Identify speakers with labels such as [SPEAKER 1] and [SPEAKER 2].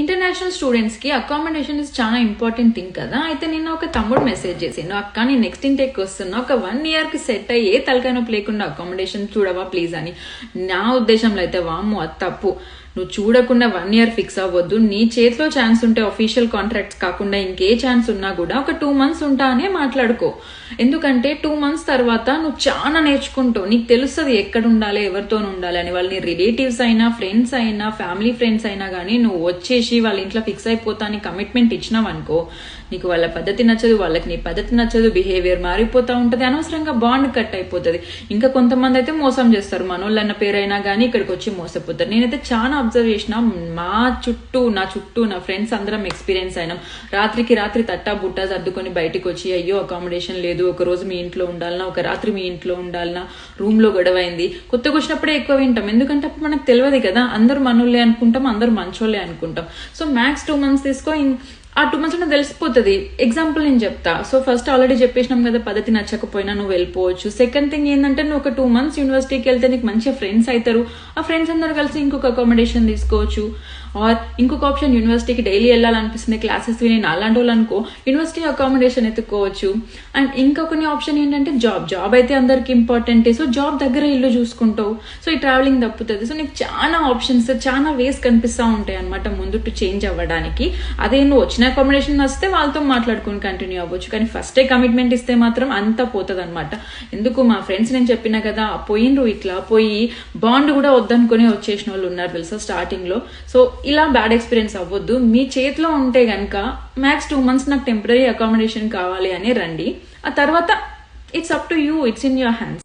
[SPEAKER 1] International స్టూడెంట్స్కి accommodation is చాలా important thing కదా. అయితే నిన్న ఒక తమ్ముడు మెసేజ్ చేసిండు అక్క నేను నెక్స్ట్ ఇంటేక్ వస్తున్నా. ఒక వన్ ఇయర్కి సెట్ అయ్యి ఏ తలకాయ నొప్పి లేకుండా అకామిడేషన్ చూడవా ప్లీజ్ అని. నా ఉద్దేశంలో అయితే వామ్ము అది తప్పు. నువ్వు చూడకుండా వన్ ఇయర్ ఫిక్స్ అవ్వద్దు. నీ చేతిలో ఛాన్స్ ఉంటే అఫీషియల్ కాంట్రాక్ట్స్ కాకుండా ఇంకే ఛాన్స్ ఉన్నా కూడా ఒక టూ మంత్స్ ఉంటా అనే మాట్లాడుకో. ఎందుకంటే టూ మంత్స్ తర్వాత నువ్వు చాలా నేర్చుకుంటావు. నీకు తెలుస్తుంది ఎక్కడ ఉండాలి ఎవరితో ఉండాలి అని. వాళ్ళని రిలేటివ్స్ అయినా ఫ్రెండ్స్ అయినా ఫ్యామిలీ ఫ్రెండ్స్ అయినా కానీ నువ్వు వచ్చేసి వాళ్ళ ఇంట్లో ఫిక్స్ అయిపోతాని కమిట్మెంట్ ఇచ్చినావు అనుకో నీకు వాళ్ళ పద్ధతి నచ్చదు వాళ్ళకి నీ పద్ధతి నచ్చదు బిహేవియర్ మారిపోతా ఉంటుంది. అనవసరంగా బాండ్ కట్ అయిపోతుంది. ఇంకా కొంతమంది అయితే మోసం చేస్తారు. మనోళ్ళన్న పేరైనా కానీ ఇక్కడికి వచ్చి మోసపోతారు. నేనైతే చాలా అబ్జర్వ్ చేసిన మా చుట్టూ నా చుట్టూ నా ఫ్రెండ్స్ అందరం ఎక్స్పీరియన్స్ అయినాం. రాత్రికి రాత్రి తట్టా బుట్టా సర్దుకొని బయటికి వచ్చి అయ్యో అకామిడేషన్ లేదు. ఒక రోజు మీ ఇంట్లో ఉండాలనా? ఒక రాత్రి మీ ఇంట్లో ఉండాలనా? రూమ్లో గొడవ అయింది కొత్తగా వచ్చినప్పుడే ఎక్కువ వింటాం. ఎందుకంటే అప్పుడు మనకు తెలియదు కదా. అందరూ మనోళ్ళే అనుకుంటాం అందరూ మంచోళ్ళే అనుకుంటాం. సో మ్యాక్స్ టూ మంత్స్ తీసుకో. ఆ టూ మంత్స్లో తెలిసిపోతుంది. ఎగ్జాంపుల్ నేను చెప్తా. సో ఫస్ట్ ఆల్రెడీ చెప్పేసినాం కదా పద్ధతి నచ్చకపోయినా నువ్వు వెళ్ళిపోవచ్చు. సెకండ్ థింగ్ ఏంటంటే నువ్వు ఒక టూ మంత్స్ యూనివర్సిటీకి వెళ్తే నీకు మంచిగా ఫ్రెండ్స్ అవుతారు ఆ ఫ్రెండ్స్ అందరు కలిసి ఇంకొక అకామిడేషన్ తీసుకోవచ్చు. ఆర్ ఇంకొక ఆప్షన్ యూనివర్సిటీకి డైలీ వెళ్ళాలనిపిస్తుంది క్లాసెస్ విని అలాంటి వాళ్ళు అనుకో యూనివర్సిటీ అకామిడేషన్ ఎత్తుకోవచ్చు. అండ్ ఇంకొకని ఆప్షన్ ఏంటంటే జాబ్ జాబ్ అయితే అందరికి ఇంపార్టెంటే సో జాబ్ దగ్గర ఇల్లు చూసుకుంటావు. సో ఈ ట్రావెలింగ్ తప్పుతుంది. సో నీకు చాలా ఆప్షన్స్ చాలా వేస్ కనిపిస్తూ ఉంటాయి అనమాట ముందు టు చేంజ్ అవ్వడానికి. అదే నువ్వు వచ్చిన అకామిడేషన్ వస్తే వాళ్ళతో మాట్లాడుకుని కంటిన్యూ అవ్వచ్చు. కానీ ఫస్టే కమిట్మెంట్ ఇస్తే మాత్రం అంతా పోతుంది అనమాట ఎందుకు? మా ఫ్రెండ్స్ నేను చెప్పిన కదా పోయిండ్రు ఇట్లా పోయి బాండ్ కూడా వద్దనుకుని వచ్చేసిన వాళ్ళు ఉన్నారు తెలుసా స్టార్టింగ్లో. సో ఇలా బ్యాడ్ ఎక్స్పీరియన్స్ అవ్వద్దు. మీ చేతిలో ఉంటే గనక మ్యాక్స్ టూ మంత్స్ నాకు టెంపరీ అకామిడేషన్ కావాలి అని రండి. ఆ తర్వాత it's up to you it's in your hands